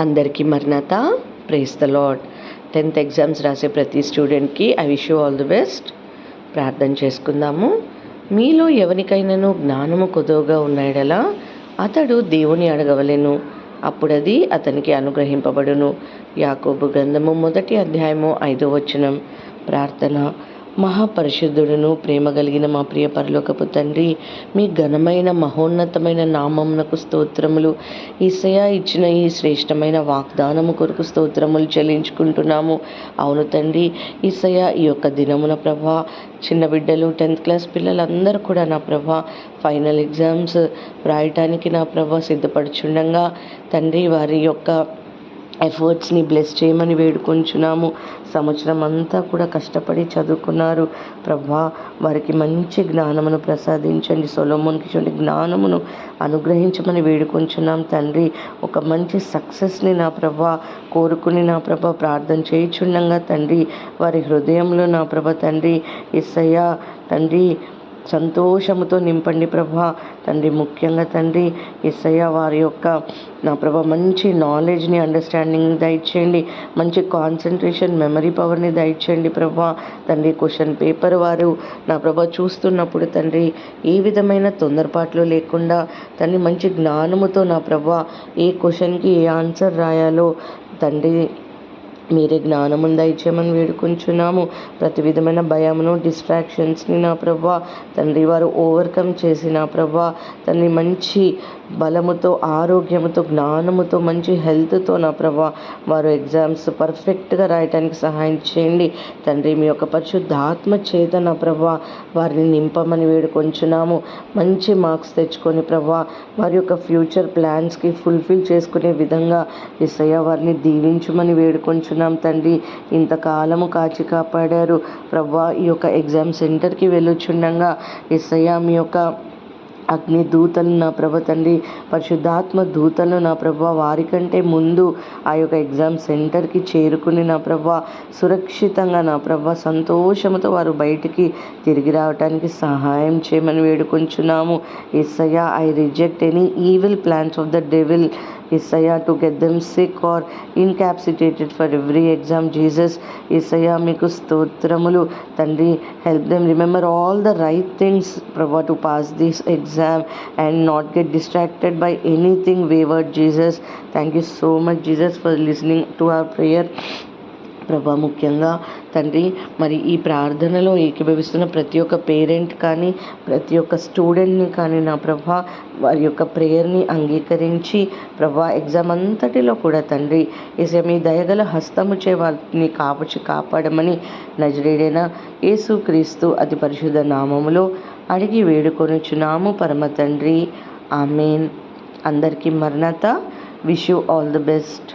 అందరికీ మర్నాత praise the lord tenth exams రాసే ప్రతి స్టూడెంట్కి I wish you all the best ప్రార్థన చేసుకుందాము. మీలో ఎవరికైనాను జ్ఞానము కొదువుగా ఉన్నాడలా అతడు దేవుని అడగవలెను. అప్పుడది అతనికి అనుగ్రహింపబడును. యాకోబు గ్రంథము మొదటి అధ్యాయము ఐదో వచనం. ప్రార్థన. మహాపరిశుద్ధుడును ప్రేమ కలిగిన మా ప్రియ పరలోకపు తండ్రి మీ ఘనమైన మహోన్నతమైన నామమునకు స్తోత్రములు. ఈసయ ఇచ్చిన ఈ శ్రేష్టమైన వాగ్దానము కొరకు స్తోత్రములు చెల్లించుకుంటున్నాము. అవును తండ్రి ఈసయ ఈ యొక్క దినమున ప్రభా చిన్న బిడ్డలు టెన్త్ క్లాస్ పిల్లలందరూ కూడా నా ప్రభా ఫైనల్ ఎగ్జామ్స్ రాయటానికి నా ప్రభా సిద్ధపడుచుండగా తండ్రి వారి యొక్క ఎఫర్ట్స్ని బ్లెస్ చేయమని వేడుకొంచున్నాము. సంవత్సరం అంతా కూడా కష్టపడి చదువుకున్నారు. ప్రభా వారికి మంచి జ్ఞానమును ప్రసాదించండి. సొలోమోన్కి చూడండి జ్ఞానమును అనుగ్రహించమని వేడుకొంచున్నాం తండ్రి. ఒక మంచి సక్సెస్ని నా ప్రభా కోరుకుని నా ప్రభ ప్రార్థన చేయుచుండగా తండ్రి వారి హృదయంలో నా ప్రభ తండ్రి ఎస్సయ్య తండ్రి సంతోషముతో నింపండి ప్రభా. తండ్రి ముఖ్యంగా తండ్రి ఎస్ఐ వారి యొక్క నా ప్రభా మంచి నాలెడ్జ్ని అండర్స్టాండింగ్ని దయచేయండి. మంచి కాన్సన్ట్రేషన్ మెమరీ పవర్ని దయచేయండి ప్రభా. తండ్రి క్వశ్చన్ పేపర్ వారు నా ప్రభా చూస్తున్నప్పుడు తండ్రి ఏ విధమైన తొందరపాట్లు లేకుండా తండ్రి మంచి జ్ఞానముతో నా ప్రభా ఏ క్వశ్చన్కి ఏ ఆన్సర్ రాయాలో తండ్రి మీరే జ్ఞానమును దయచేయమని వేడుకుంటున్నాము ప్రతి విధమైన భయమును డిస్ట్రాక్షన్స్ని నా ప్రభా తండ్రి వారు ఓవర్కమ్ చేసి నా ప్రభా తండ్రి మంచి బలముతో ఆరోగ్యముతో జ్ఞానముతో మంచి హెల్త్తో నా ప్రభా వారు ఎగ్జామ్స్ పర్ఫెక్ట్గా రాయటానికి సహాయం చేయండి. తండ్రి మీ యొక్క పరిశుద్ధాత్మ చేత నా ప్రభా వారిని నింపమని వేడుకొంచున్నాము. మంచి మార్క్స్ తెచ్చుకొని ప్రభా వారి యొక్క ఫ్యూచర్ ప్లాన్స్కి ఫుల్ఫిల్ చేసుకునే విధంగా ఇసయ్య వారిని దీవించమని వేడుకొంచున్నాం తండ్రి. ఇంతకాలము కాచి కాపాడారు. ప్రభా ఈ యొక్క ఎగ్జామ్ సెంటర్కి వెళ్ళొచ్చుండగా ఇసయ్య మీ యొక్క అగ్ని దూతలు నా ప్రభ తండ్రి పరిశుద్ధాత్మ దూతలు నా ప్రభ వారికంటే ముందు ఆ యొక్క ఎగ్జామ్ సెంటర్కి చేరుకుని నా ప్రభ సురక్షితంగా నా ప్రభ సంతోషంతో వారు బయటికి తిరిగి రావడానికి సహాయం చేయమని వేడుకొంచున్నాము. As I reject any evil plans of the devil. Isaiah to get them sick or incapacitated for every exam. Jesus, Isaiah మీకు స్తోత్రములు తండ్రి help them remember all the right things ప్రభా to pass this exam and not get distracted by anything wayward Jesus thank you so much Jesus for listening to our prayer ప్రభా ముఖ్యంగా తండ్రి మరి ఈ ప్రార్థనలో ఏకీభవిస్తున్న ప్రతి ఒక్క పేరెంట్ కానీ ప్రతి ఒక్క స్టూడెంట్ని కానీ నా ప్రభా వారి యొక్క ప్రేయర్ని అంగీకరించి ప్రభా ఎగ్జామ్ అంతటిలో కూడా తండ్రి ఏసే మీ దయగల హస్తము చే వారిని కాపచి కాపాడమని నజరేడైన యేసు క్రీస్తు అతి పరిశుద్ధ నామములో అడిగి వేడుకొనుచున్నాము. పరమ తండ్రి ఆమెన్. అందరికీ మరణత. Wish you all the best.